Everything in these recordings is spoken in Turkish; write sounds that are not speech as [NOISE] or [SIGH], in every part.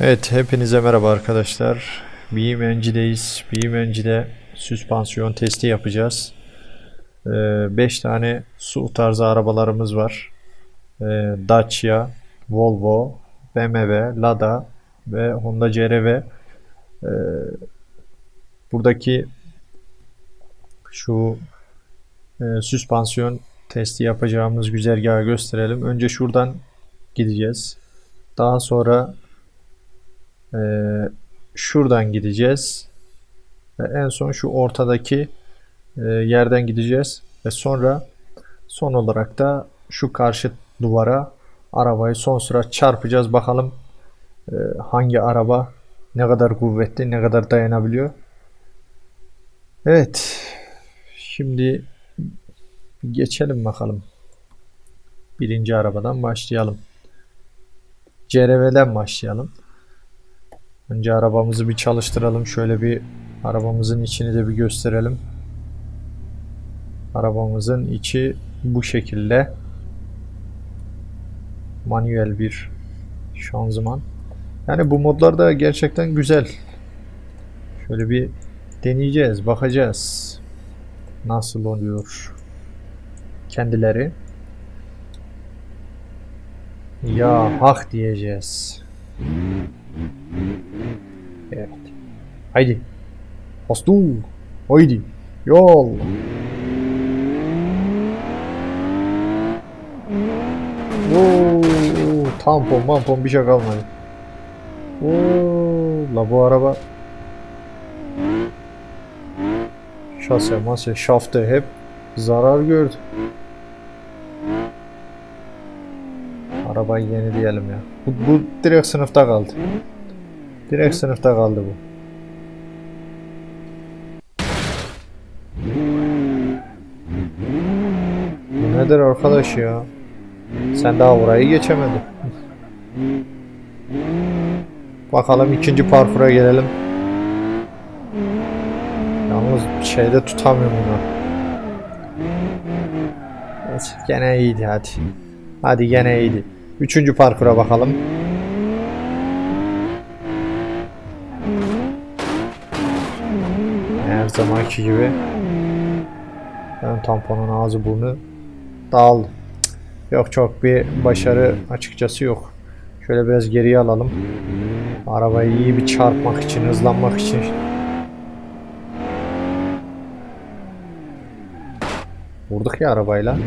Evet, hepinize merhaba arkadaşlar. BMNC'deyiz. BMNC'de süspansiyon testi yapacağız. 5 tane su tarzı arabalarımız var. Ee, Dacia, Volvo, BMW, Lada ve Honda CR-V. Ee, buradaki şu e, süspansiyon testi yapacağımız güzergahı gösterelim. Önce şuradan gideceğiz. Daha sonra ee, şuradan gideceğiz. Ve en son şu ortadaki e, yerden gideceğiz. Ve sonra son olarak da şu karşı duvara arabayı son sıra çarpacağız. Bakalım e, hangi araba ne kadar kuvvetli, ne kadar dayanabiliyor. Evet. Şimdi geçelim bakalım. Birinci arabadan başlayalım. CRV'den başlayalım. Önce arabamızı bir çalıştıralım. Şöyle bir arabamızın içini de bir gösterelim. Arabamızın içi bu şekilde. Manuel bir şanzıman. Yani bu modlar da gerçekten güzel. Şöyle bir deneyeceğiz, bakacağız. Nasıl oluyor kendileri. Ya hak diyeceğiz. Haydi. Hastul. Haydi. Yol. Oo, tampon mampon bir şey kalmadı. Oo, la bu araba şase mase şaftı hep zarar gördü. Arabayı yenileyelim ya. Bu, bu direkt sınıfta kaldı. Direkt sınıfta kaldı bu. Bu nedir arkadaş ya? Sen daha orayı geçemedin. Bakalım ikinci parkura gelelim. Yalnız şeyde tutamıyorum bunu. Neyse, gene iyiydi hadi. Hadi gene iyiydi. Üçüncü parkura bakalım. Her zamanki gibi ön tamponun ağzı burnu dağıldı. Cık, Yok çok bir başarı açıkçası yok. Şöyle biraz geriye alalım. Arabayı iyi bir çarpmak için, hızlanmak için. Vurduk ya arabayla.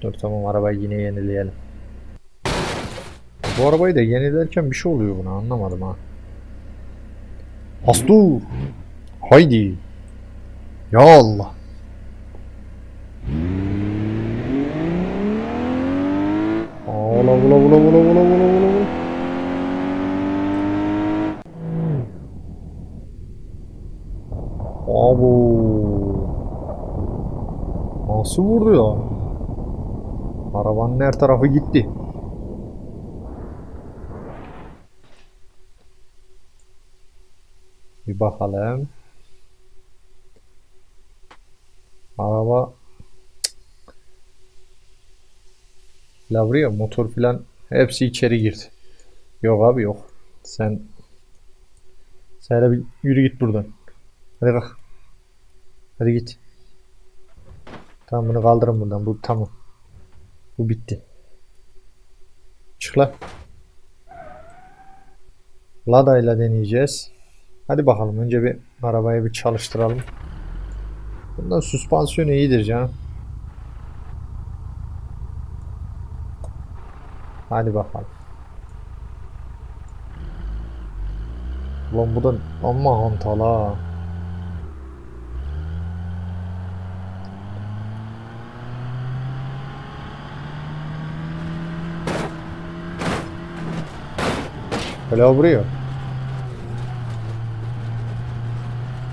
Dur tamam arabayı yine yenileyelim. Bu arabayı da yenilerken bir şey oluyor buna anlamadım ha. Astur. Haydi. Ya Allah. Ola ola ola ola ola ola ola ola. Abu. Nasıl vurdu ya? Arabanın her tarafı gitti. Bir bakalım. Araba Lavriya motor filan hepsi içeri girdi. Yok abi yok. Sen sen hele bir yürü git buradan. Hadi kalk. Hadi git. Tamam bunu kaldırın buradan. Bu tamam. Bu bitti. Çık lan. Lada ile deneyeceğiz. Hadi bakalım önce bir arabayı bir çalıştıralım. Bundan süspansiyon iyidir canım. Hadi bakalım. Ulan bu da amma hantal ha. Böyle vuruyor.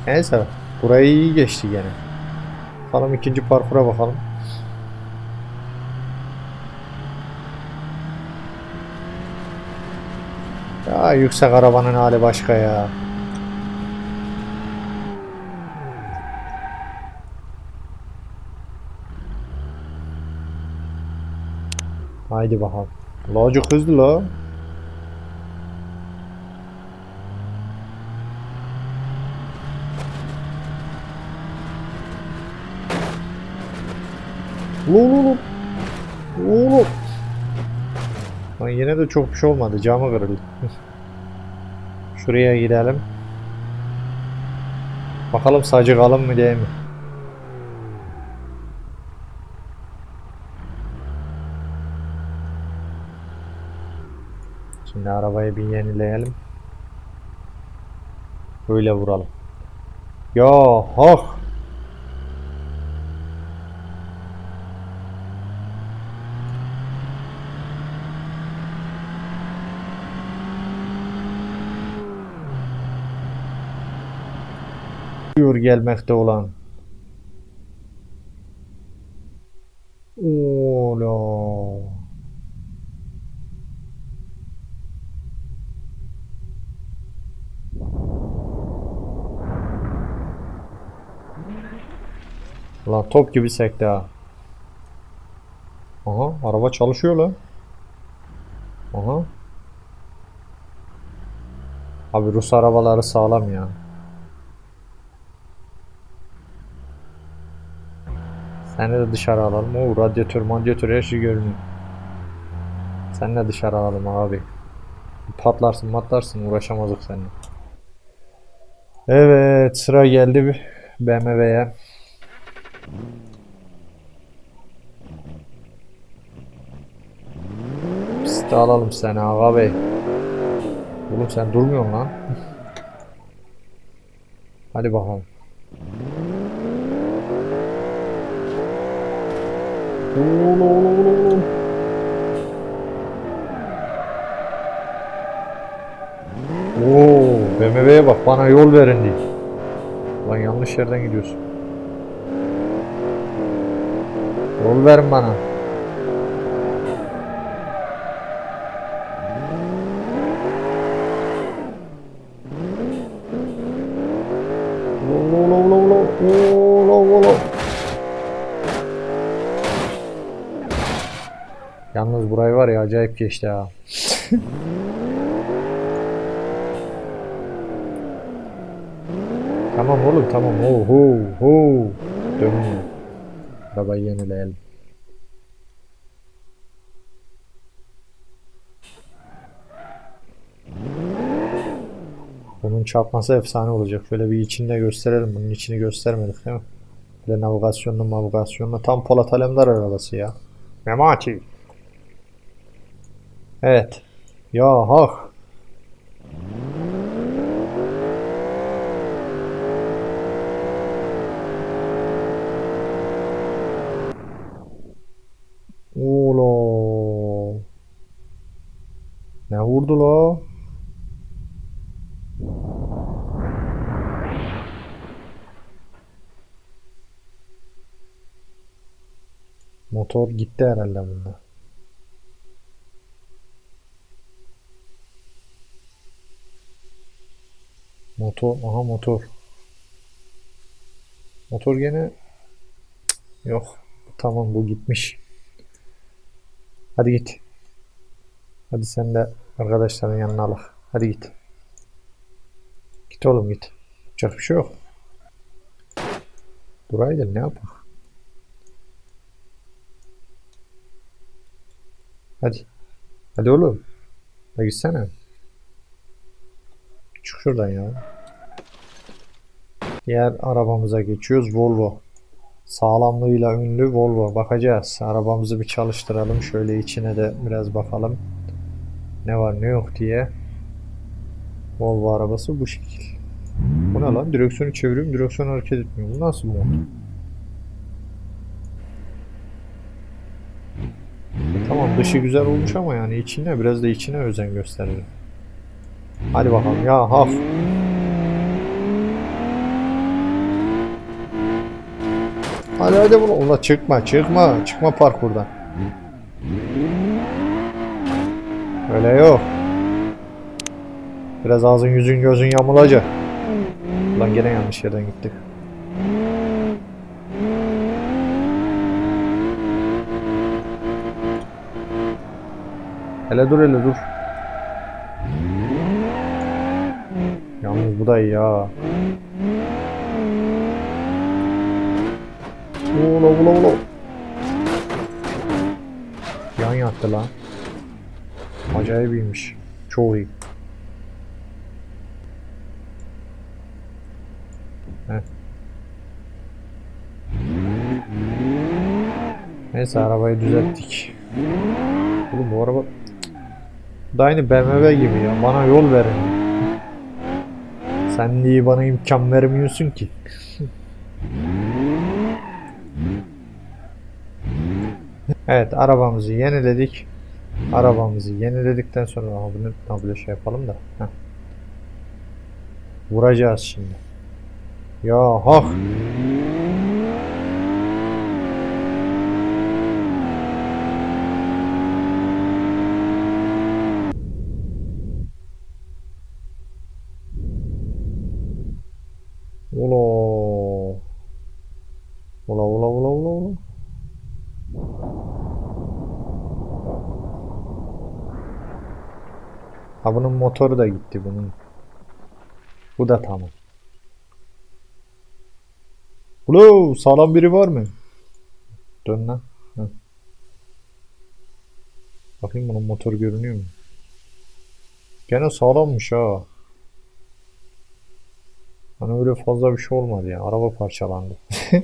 Neyse. Burayı iyi geçti gene. Bakalım ikinci parkura bakalım. Ya yüksek arabanın hali başka ya. Haydi bakalım. Lacı hızlı la. Lo lo lo. Lo lo. Lan yine de çok bir şey olmadı. Camı kırıldı. Şuraya gidelim. Bakalım sacı kalın mı değil mi? Şimdi arabayı bir yenileyelim. Böyle vuralım. Ya hak. Diyor gelmekte olan. Ola. Lan top gibi sekti ha. Aha araba çalışıyor lan. Aha. Abi Rus arabaları sağlam ya. Seni de dışarı alalım. Oo radyatör, radyatör her şey görünüyor. Sen de dışarı alalım abi. Patlarsın patlarsın uğraşamazdık seninle. Evet sıra geldi BMW'ye. Piste alalım seni ağa bey. Oğlum sen durmuyorsun lan. Hadi bakalım. Oğlum oğlum oğlum. Oo, BMW'ye bak bana yol verin diye. Lan yanlış yerden gidiyorsun. Yol verin bana. Ola ola ola ola ola ola. Yalnız burayı var ya acayip geçti ha. [LAUGHS] Tamam oğlum tamam. Ho ho ho. Dön. Arabayı yenileyelim. Bunun çarpması efsane olacak. Şöyle bir içini de gösterelim. Bunun içini göstermedik değil mi? De navigasyonlu navigasyonlu. Tam Polat Alemdar arabası ya. Memati. Evet. Ya hak. Ola. Ne vurdu la? Motor gitti herhalde bunda. Motor, aha motor. Motor gene yok. Tamam bu gitmiş. Hadi git. Hadi sen de arkadaşların yanına al. Hadi git. Git oğlum git. Yapacak bir şey yok. Buraydı ne yapak? Hadi. Hadi oğlum. Hadi gitsene. Çık şuradan ya. Diğer arabamıza geçiyoruz. Volvo. Sağlamlığıyla ünlü Volvo. Bakacağız. Arabamızı bir çalıştıralım. Şöyle içine de biraz bakalım. Ne var ne yok diye. Volvo arabası bu şekil. Bu ne lan? Direksiyonu çeviriyorum. Direksiyon hareket etmiyor. Bu nasıl mod? Tamam dışı güzel olmuş ama yani içine biraz da içine özen gösterelim. Hadi bakalım ya haf. Hadi hadi bunu. Ula çıkma çıkma. Çıkma parkurdan. Öyle yok. Biraz ağzın yüzün gözün yamulacak. Ulan gene yanlış yerden gittik. Hele dur hele dur. Yalnız bu da iyi ya. Ula ula ula. yaktı lan. Acayip iyiymiş. Çok iyi. Heh. Neyse arabayı düzelttik. Oğlum bu araba da aynı BMW gibi ya. Bana yol verin. Sen niye bana imkan vermiyorsun ki? Evet arabamızı yeniledik. Arabamızı yeniledikten sonra bunu tam böyle şey yapalım da. Heh. Vuracağız şimdi. Ya hak. Ula. Ula ula ula ula ula. Bunun motoru da gitti bunun. Bu da tamam. Ula sağlam biri var mı? Dön lan. Hı. Bakayım bunun motoru görünüyor mu? Gene sağlammış ha. Hani öyle fazla bir şey olmadı ya. Araba parçalandı. [LAUGHS]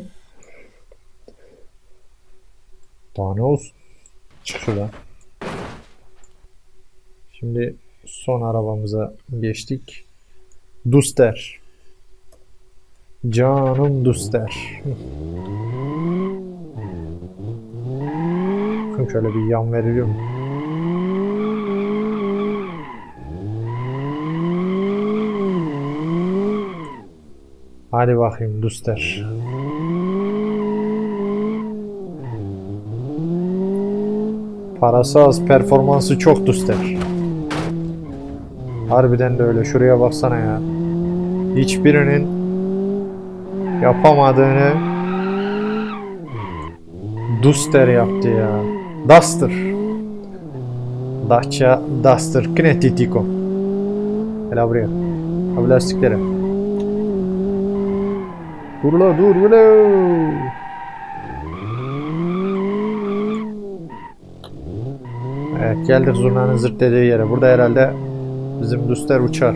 Daha ne olsun? Çık şuradan. Şimdi son arabamıza geçtik. Duster. Canım Duster. Bakın şöyle bir yan veriyorum. Hadi bakayım Duster. Parası az, performansı çok Duster. Harbiden de öyle. Şuraya baksana ya. Hiçbirinin yapamadığını Duster yaptı ya. Duster. Dacia Duster Kinetitico. Gel buraya. Abi lastiklere. Dur la dur ulan. Evet geldik zurnanın zırt dediği yere. Burada herhalde bizim Duster uçar.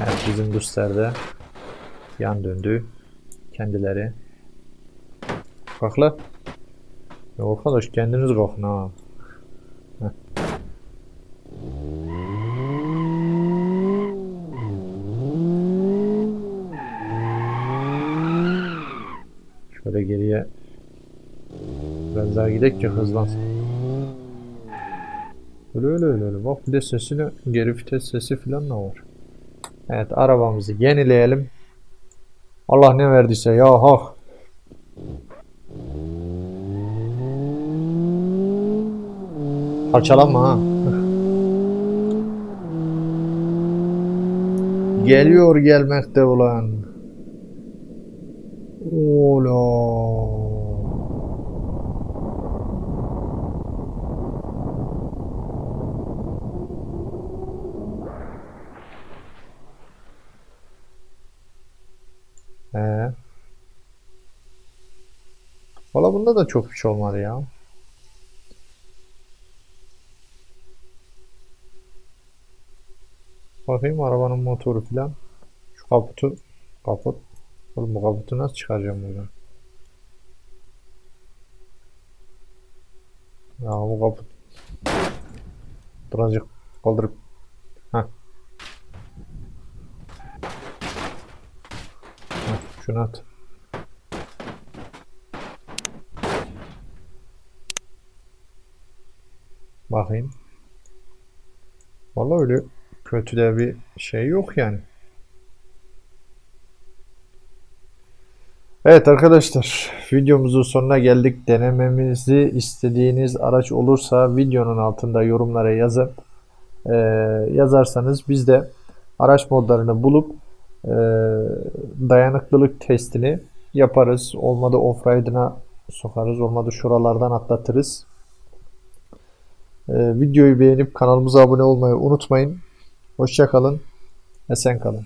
Evet bizim Duster de yan döndü. Kendileri. Kalk la. Ya arkadaş kendiniz kalkın ha. Heh. Şöyle geriye biraz daha gidelim ki hızlansın. Öyle öyle öyle öyle. Bak bir de sesini geri vites sesi falan da var. Evet arabamızı yenileyelim. Allah ne verdiyse ya hak. Parçalanma ha. [LAUGHS] Geliyor gelmekte olan. Ola. Ee. Valla bunda da çok bir şey olmadı ya. Bakayım arabanın motoru filan. Şu kaputu. Kaput. Oğlum bu kaputu nasıl çıkaracağım buradan? Ya bu kaput. Birazcık kaldırıp. Heh. Heh, şunu at. Bakayım. Vallahi öyle kötü de bir şey yok yani. Evet arkadaşlar videomuzun sonuna geldik. Denememizi istediğiniz araç olursa videonun altında yorumlara yazıp e, yazarsanız biz de araç modlarını bulup e, dayanıklılık testini yaparız. Olmadı offride'ına sokarız. Olmadı şuralardan atlatırız. E, videoyu beğenip kanalımıza abone olmayı unutmayın. Hoşça kalın. Esen kalın.